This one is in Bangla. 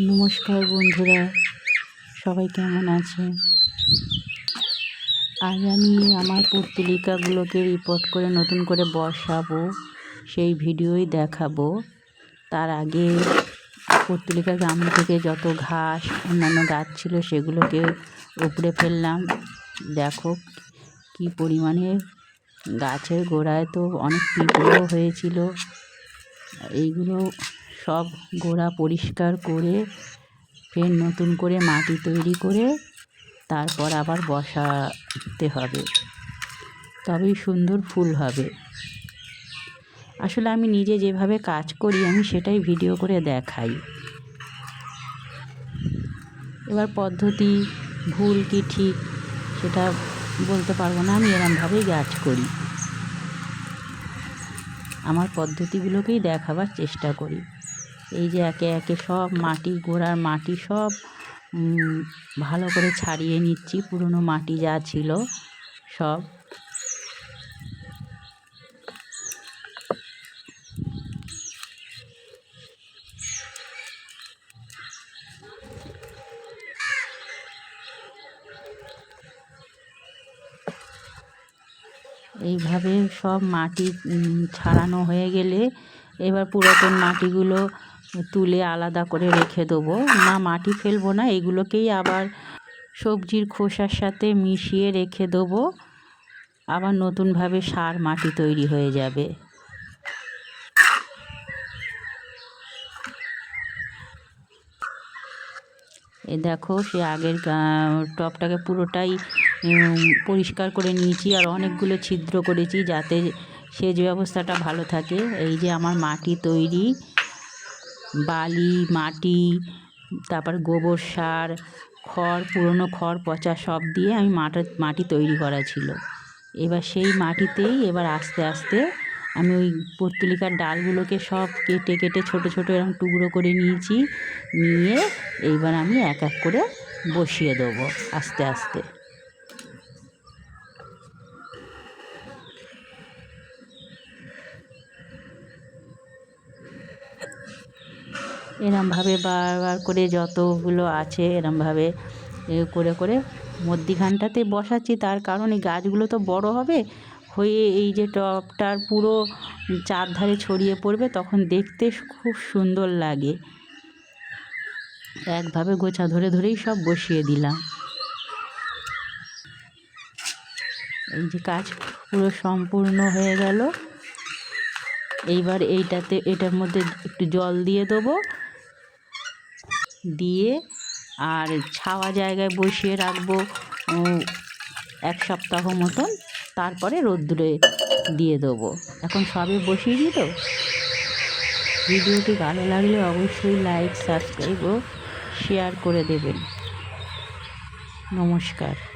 নমস্কার বন্ধুরা, সবাই কেমন আছে আজ আমি আমার পুর্তলিকাগুলোকে রিপোর্ট করে নতুন করে বসাবো, সেই ভিডিওই দেখাবো। তার আগে পুর্তলিকা গ্রাম থেকে যত ঘাস, অন্যান্য গাছ ছিল সেগুলোকে উপড়ে ফেললাম। দেখো কি পরিমাণে গাছের গোড়ায় তো অনেক পিঁপড়েও হয়েছিল। এইগুলো সব গোড়া পরিষ্কার করে, ফের নতুন করে মাটি তৈরি করে তারপর আবার বসাতে হবে। তবেই সুন্দর ফুল হবে। আসলে আমি নিজে যেভাবে কাজ করি, আমি সেটাই ভিডিও করে দেখাই। এবার পদ্ধতি, ভুল কি ঠিক, সেটা বলতে পারব না, আমি এরমভাবেই গাছ করি। আমার পদ্ধতিগুলোকেই দেখাবার চেষ্টা করি। এই যে একে একে সব মাটি গোড়ার মাটি সব ভালো করে ছাড়িয়ে নিচ্ছি। পুরনো মাটি যা ছিল সব। এইভাবে সব মাটি ছাড়ানো হয়ে গেলে এবার পুরাতন মাটিগুলো তুলে আলাদা করে রেখে দেবো। না মাটি ফেলব না, এগুলোকেই আবার সবজির খোসার সাথে মিশিয়ে রেখে দেবো। আবার নতুনভাবে সার মাটি তৈরি হয়ে যাবে। এ দেখো, সে আগের টপটাকে পুরোটাই পরিষ্কার করে নিয়েছি আর অনেকগুলো ছিদ্র করেছি যাতে সেচ ব্যবস্থাটা ভালো থাকে। এই যে আমার মাটি তৈরি। বালি, মাটি, তারপর গোবর সার, খড়, পুরনো খড়, পচা সব দিয়ে আমি মাটা, মাটি তৈরি করা ছিল। এবার সেই মাটিতেই এবার আস্তে আস্তে আমি ওই পর্তুলিকার ডালগুলোকে সব কেটে কেটে, ছোট ছোট এরকম টুকরো করে নিয়েছি। নিয়ে এইবার আমি এক এক করে বসিয়ে দেবো আস্তে আস্তে। এরমভাবে বারবার করে যতগুলো আছে এরমভাবে করে করে মধ্যিখানটাতে বসাচ্ছি। তার কারণ এই গাছগুলো তো বড় হবে। হয়ে এই যে টবটার পুরো চারধারে ছড়িয়ে পড়বে, তখন দেখতে খুব সুন্দর লাগে। একভাবে গোছা ধরে ধরেই সব বসিয়ে দিলাম। এই যে কাজ পুরো সম্পূর্ণ হয়ে গেল। এইবার এইটাতে, এটার মধ্যে একটু জল দিয়ে দেবো। দিয়ে আর ছাওয়া জায়গায় বসিয়ে রাখব এক সপ্তাহ মতন। তারপরে রোদ্দুরে দিয়ে দেবো। এখন সবে বসিয়ে দিই তো? ভিডিওটি ভালো লাগলে অবশ্যই লাইক সাবস্ক্রাইব ও শেয়ার করে দেবেন। নমস্কার।